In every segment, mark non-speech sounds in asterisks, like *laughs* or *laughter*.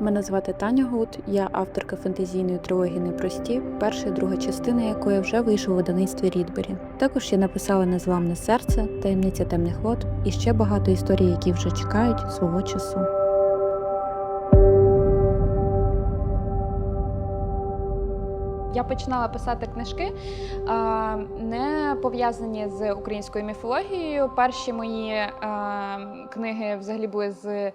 Мене звати Таня Гуд, я авторка фентезійної трилогії Непрості, перша і друга частина якої вже вийшла у видавництві Рідбері. Також я написала Незламне серце, таємниця темних вод і ще багато історій, які вже чекають свого часу. Я починала писати книжки, не пов'язані з українською міфологією. Перші мої книги взагалі були з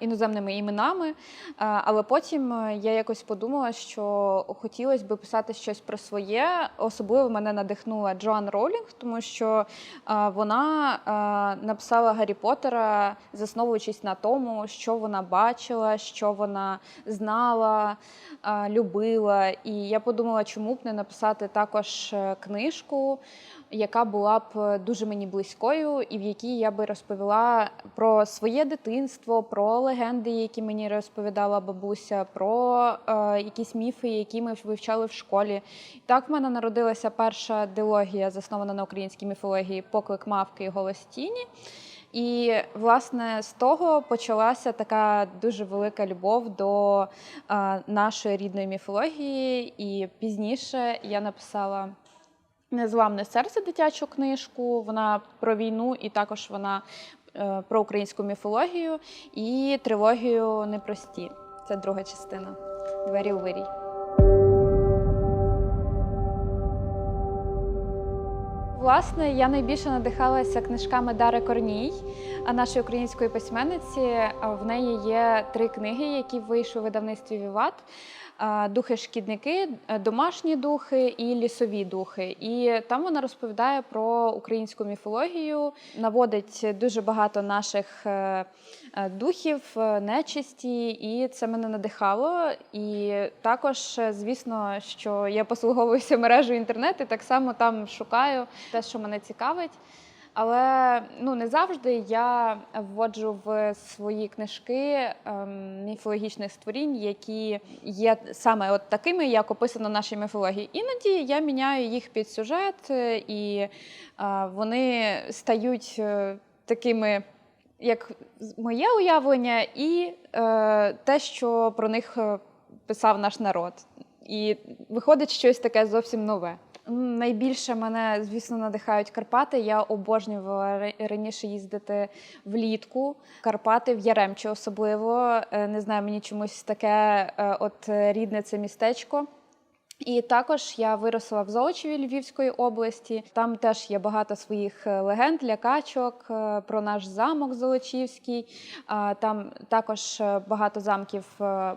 іноземними іменами. Але потім я якось подумала, що хотілося б писати щось про своє. Особливо мене надихнула Джоан Роулінг, тому що вона написала Гаррі Поттера, засновуючись на тому, що вона бачила, що вона знала, любила. І я подумала, чому б не написати також е, книжку, яка була б е, дуже мені близькою, і в якій я би розповіла про своє дитинство, про легенди, які мені розповідала бабуся, про е, якісь міфи, які ми вивчали в школі. Так в мене народилася перша дилогія, заснована на українській міфології Поклик мавки і голос тіні. І власне з того почалася така дуже велика любов до нашої рідної міфології. І пізніше я написала Незламне серце дитячу книжку. Вона про війну, і також вона е, про українську міфологію, і трилогію Непрості. Це друга частина. Двері у вирій. Власне, я найбільше надихалася книжками Дари Корній, нашої української письменниці. В неї є три книги, які вийшли у видавництві Віват. Духи-шкідники, е, домашні духи і лісові духи. І там вона розповідає про українську міфологію, наводить дуже багато наших е, е, духів, нечисті, і це мене надихало. І також, звісно, що я послуговуюся мережею інтернет і так само там шукаю те, що мене цікавить. Але ну не завжди я вводжу в свої книжки ем, міфологічних створінь, які є саме от такими, як описано в нашій міфології. Іноді я міняю їх під сюжет, е, і е, вони стають е, такими, як моє уявлення, і е, те, що про них е, писав наш народ. І виходить щось таке зовсім нове. Найбільше мене, звісно, надихають Карпати. Я обожнювала раніше їздити влітку. Карпати в Яремчі особливо. Е, Не знаю, мені чомусь таке е, от рідне це містечко. І також я виросла в Золочеві Львівської області. Там теж є багато своїх е, легенд, лякачок про наш замок Золочівський. Там також багато замків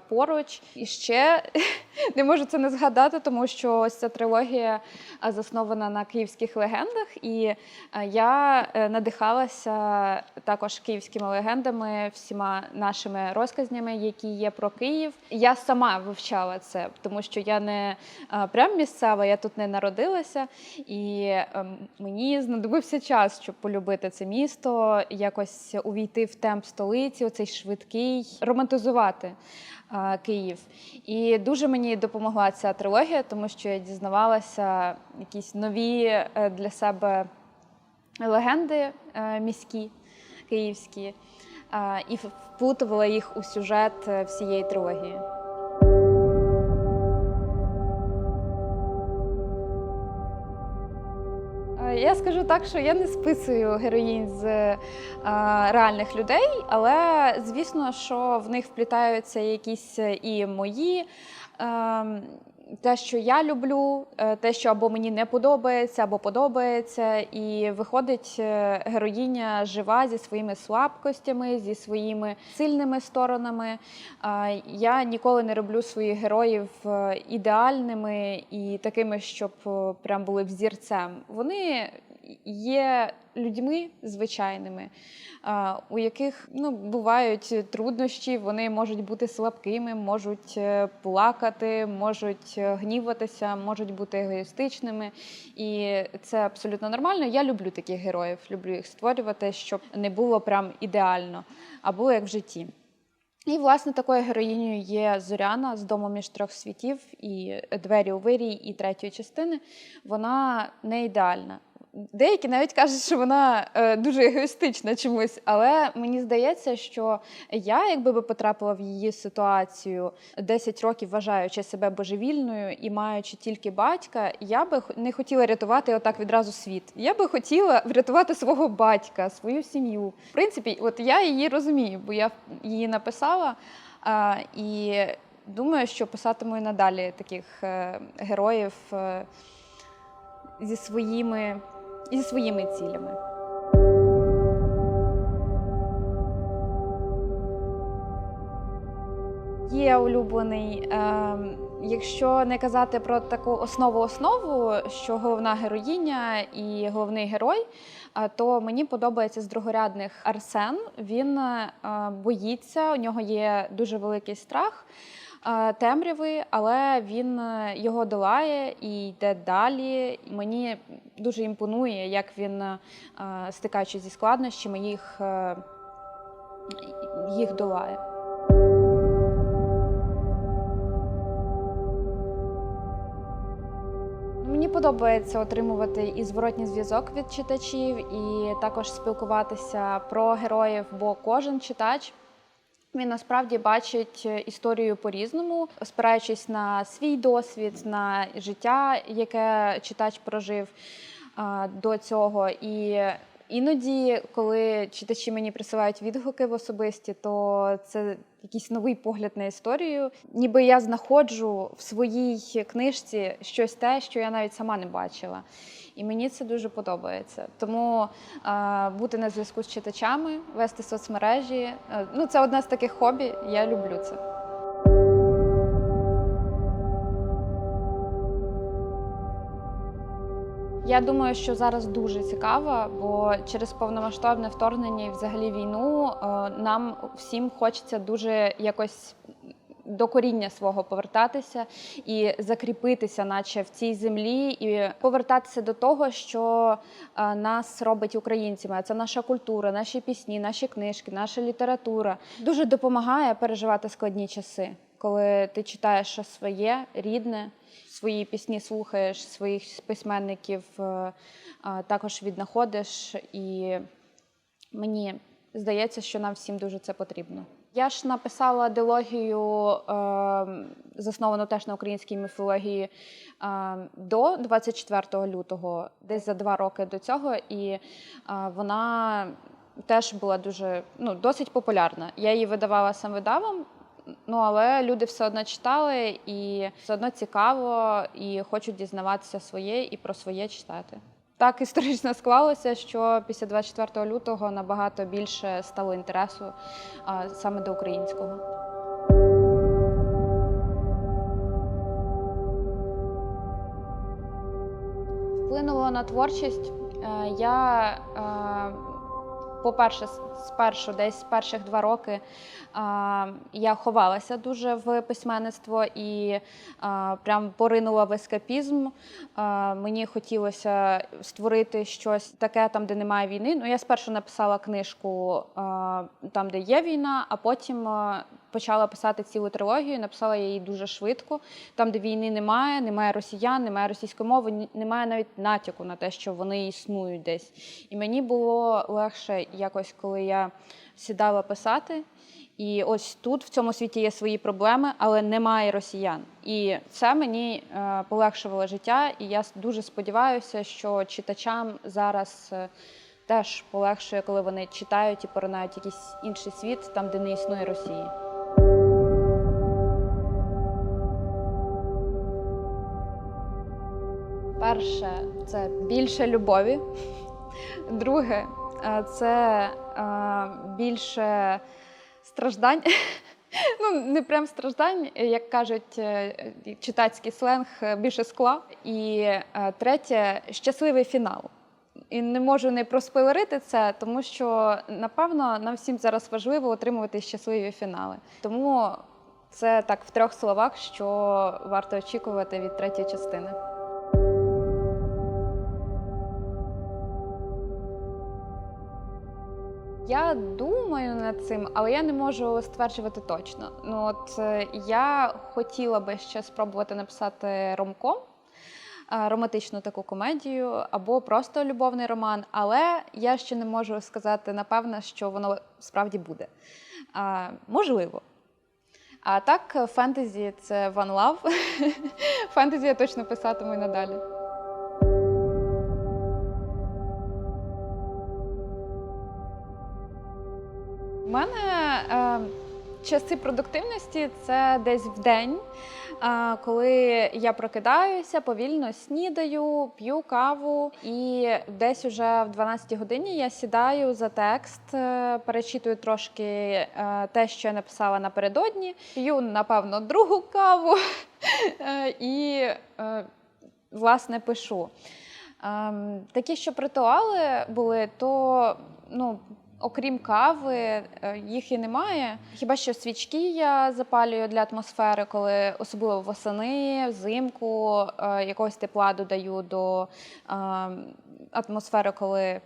поруч. І ще не можу це не згадати, тому що ось ця трилогія заснована на київських легендах. І я е, надихалася також київськими легендами, всіма нашими розказнями, які є про Київ. Я сама вивчала це, тому що я не прям місцева, я тут не народилася, і ем, мені знадобився час, щоб полюбити це місто, якось увійти в темп столиці, оцей швидкий, романтизувати Київ. І дуже мені допомогла ця трилогія, тому що я дізнавалася якісь нові е, для себе легенди е, міські, київські, і вплутувала їх у сюжет е, всієї трилогії. Я скажу так, що я не списую героїнь з е, реальних людей, але звісно, що в них вплітаються якісь е, і мої. Те, що я люблю, е, те, що або мені не подобається, або подобається, і виходить е, героїня жива зі своїми слабкостями, зі своїми сильними сторонами. Е, Я ніколи не роблю своїх героїв ідеальними і такими, щоб прям були взірцем. Вони є людьми звичайними, у яких ну, бувають труднощі, вони можуть бути слабкими, можуть е, плакати, можуть е, гніватися, можуть бути егоїстичними. І це абсолютно нормально. Я люблю таких героїв, люблю їх створювати, щоб не було прям ідеально, а було як в житті. І, власне, такою героїнею є Зоряна з дому між трьох світів і двері у вирій і третьої частини. Вона не ідеальна. Деякі навіть кажуть, що вона е, дуже егоїстична чомусь, але мені здається, що я, якби би потрапила в її ситуацію 10 років, вважаючи себе божевільною і маючи тільки батька, я би не хотіла рятувати отак відразу світ. Я би хотіла врятувати свого батька, свою сім'ю. В принципі, от я її розумію, бо я її написала і думаю, що писатиму і надалі таких е, героїв. е, зі своїми, зі своїми цілями. Є улюблений, е, якщо не казати про таку основу-основу, що головна героїня і головний герой, е, то мені подобається з другорядних Арсен. Він е, боїться, у нього є дуже великий страх е, темряви, але він е, його долає і йде далі. Мені дуже імпонує, як він, е, стикаючись зі складнощами, їх, е, їх долає. Мені подобається отримувати і зворотній зв'язок від читачів, і також спілкуватися про героїв, бо кожен читач він насправді бачить е, історію по-різному, спираючись на свій досвід, на життя, яке читач прожив а, до цього. І іноді, коли читачі мені присилають відгуки в особисті, то це якийсь новий погляд на історію. Ніби я знаходжу в своїй книжці щось те, що я навіть сама не бачила. І мені це дуже подобається. Тому е, бути на зв'язку з читачами, вести соцмережі е, ну це одне з таких хобі. Я люблю це. Я думаю, що зараз дуже цікаво, бо через повномасштабне вторгнення і взагалі війну е, нам всім хочеться дуже якось до коріння свого повертатися і закріпитися, наче в цій землі, і повертатися до того, що е, нас робить українцями. Це наша культура, наші пісні, наші книжки, наша література. Дуже допомагає переживати складні часи, коли ти читаєш щось своє, рідне, свої пісні слухаєш, своїх письменників е, також віднаходиш. І мені здається, що нам всім дуже це потрібно. Я ж написала дилогію, е, засновану теж на українській міфології, е, до 24 лютого, десь за два роки до цього, і е, вона теж була дуже ну, досить популярна. Я її видавала сам видавом, ну але люди все одно читали, і все одно цікаво, і хочуть дізнаватися своє і про своє читати. Так історично склалося, що після 24 лютого набагато більше стало інтересу а, саме до українського. Вплинуло на творчість. Е, Я, е, по-перше, спершу, десь перших два роки е, я ховалася дуже в письменництво і е, прям поринула в ескапізм. Е, Мені хотілося створити щось таке, там, де немає війни. Ну, я спершу написала книжку е, там, де є війна, а потім е, почала писати цілу трилогію. Написала я її дуже швидко. Там, де війни немає, немає росіян, немає російської мови, немає навіть натяку на те, що вони існують десь. І мені було легше якось, коли я сідала писати. І ось тут в цьому світі є свої проблеми, але немає росіян. І це мені е, полегшувало життя. І я дуже сподіваюся, що читачам зараз е, теж полегшує, коли вони читають і поринають якийсь інший світ, там, де не існує Росії. Перше це більше любові. Друге е, це е, більше страждань. *laughs* Ну, не прям страждань, як кажуть е, читацький сленг, більше скла. І третє щасливий фінал. І не можу не проспойлерити це, тому що напевно нам всім зараз важливо отримувати щасливі фінали. Тому це так в трьох словах, що варто очікувати від третьої частини. Я думаю над цим, але я не можу стверджувати точно. Ну от е, я хотіла би ще спробувати написати ромком. е, романтичну таку комедію або просто любовний роман. Але я ще не можу сказати напевно, що воно справді буде. А, можливо. А так, фентезі це One Love. *laughs* Фентезі я точно писатиму і надалі. У мене е, часи продуктивності це десь в день, е, коли я прокидаюся, повільно снідаю, п'ю каву, і десь уже в 12 годині я сідаю за текст, е, перечитую трошки е, те, що я написала напередодні, п'ю, напевно, другу каву *laughs* е, і, е, власне, пишу. Ем, Такі, щоб ритуали були, то ну, окрім кави, е, їх і немає. Хіба що свічки я запалюю для атмосфери, коли особливо восени, взимку е, якогось тепла додаю до ем, атмосфери, коли,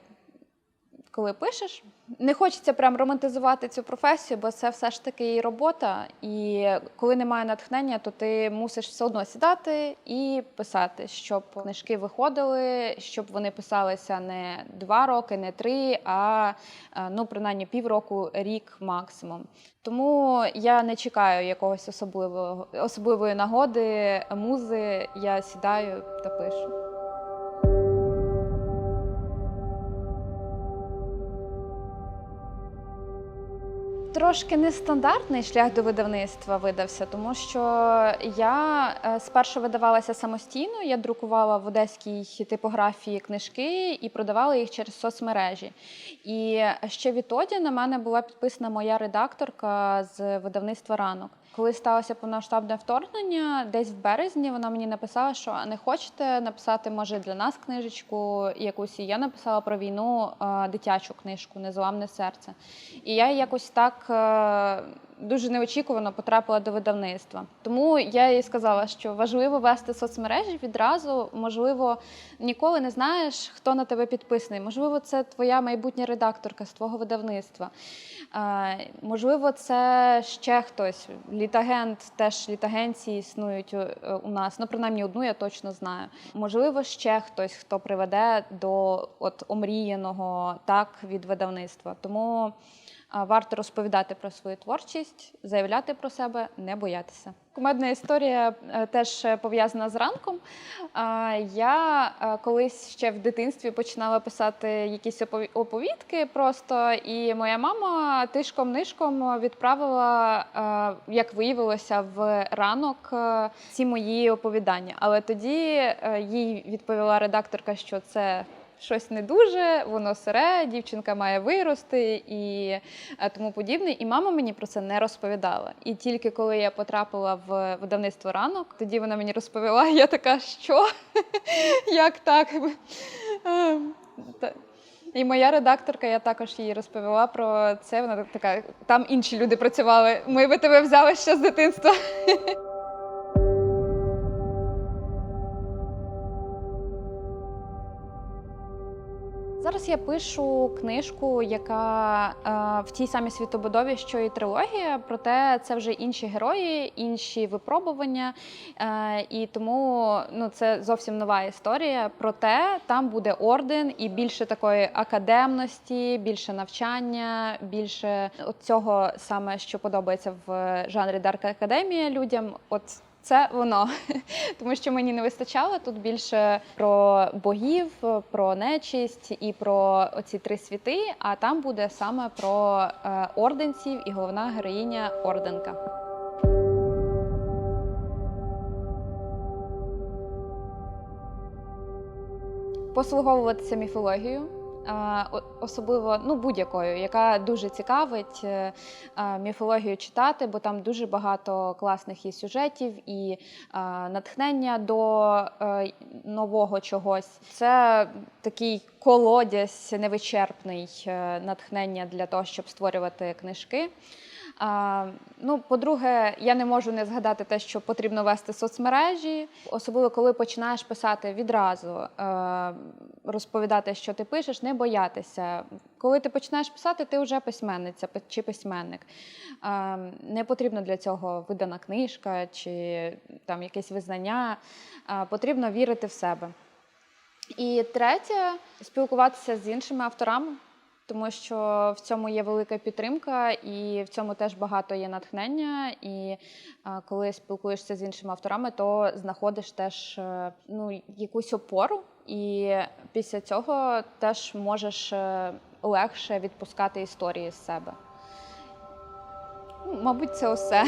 коли пишеш. Не хочеться прям романтизувати цю професію, бо це все ж таки і робота. І коли немає натхнення, то ти мусиш все одно сідати і писати, щоб книжки виходили, щоб вони писалися не два роки, не три, а е, ну принаймні півроку, рік максимум. Тому я не чекаю якогось особливого особливої нагоди, музи. Я сідаю та пишу. Трошки нестандартний шлях до видавництва видався, тому що я е, спершу видавалася самостійно. Я друкувала в одеській типографії книжки і продавала їх через соцмережі. І ще відтоді на мене була підписана моя редакторка з видавництва ранок. Коли сталося повномасштабне вторгнення, десь в березні вона мені написала, що не хочете написати, може, для нас книжечку якусь. І я написала про війну е, дитячу книжку Незламне серце. І я якось так е, дуже неочікувано потрапила до видавництва. Тому я їй сказала, що важливо вести соцмережі відразу. Можливо, ніколи не знаєш, хто на тебе підписаний. Можливо, це твоя майбутня редакторка з твого видавництва. Е, Можливо, це ще хтось. Літагент, теж літагенції існують е, у нас. Ну, принаймні, одну я точно знаю. Можливо, ще хтось, хто приведе до от омріяного так від видавництва. Тому варто розповідати про свою творчість, заявляти про себе, не боятися. Кумедна історія е, теж е, пов'язана з ранком. Я е, колись ще в дитинстві починала писати якісь опові- оповідки просто, і моя мама тишком-нишком відправила, як виявилося, в ранок ці мої оповідання. Але тоді їй відповіла редакторка, що це щось не дуже, воно сире, дівчинка має вирости і е, тому подібне. І мама мені про це не розповідала. І тільки коли я потрапила в видавництво ранок, тоді вона мені розповіла, *laughs* я така, що? *laughs* Як так? Е, І моя редакторка, я також їй розповіла про це. Вона така, там інші люди працювали. Ми би тебе взяли ще з дитинства. *laughs* Зараз я пишу книжку, яка е, в тій самій світобудові, що і трилогія, проте це вже інші герої, інші випробування. Е, і тому ну, це зовсім нова історія. Проте там буде орден і більше такої академності, більше навчання, більше от цього саме, що подобається в жанрі Дарк Академія людям. От це воно, *laughs* тому що мені не вистачало тут більше про богів, про нечисть і про оці три світи. А там буде саме про е, орденців і головна героїня орденка. Послуговуватися міфологією. Особливо ну будь-якою, яка дуже цікавить е, міфологію читати, бо там дуже багато класних і сюжетів, і натхнення до е, нового чогось. Це такий колодязь невичерпний е, натхнення для того, щоб створювати книжки. Ну, по-друге, я не можу не згадати те, що потрібно вести соцмережі, особливо коли починаєш писати відразу, е, розповідати, що ти пишеш, не боятися. Коли ти починаєш писати, ти вже письменниця чи письменник. Е, не потрібно для цього видана книжка чи там якесь визнання. Е, потрібно вірити в себе. І третє спілкуватися з іншими авторами, тому що в цьому є велика підтримка, і в цьому теж багато є натхнення. І коли спілкуєшся з іншими авторами, то знаходиш теж е, ну, якусь опору, і після цього теж можеш е, легше відпускати історії з себе. Ну, Мабуть, це все.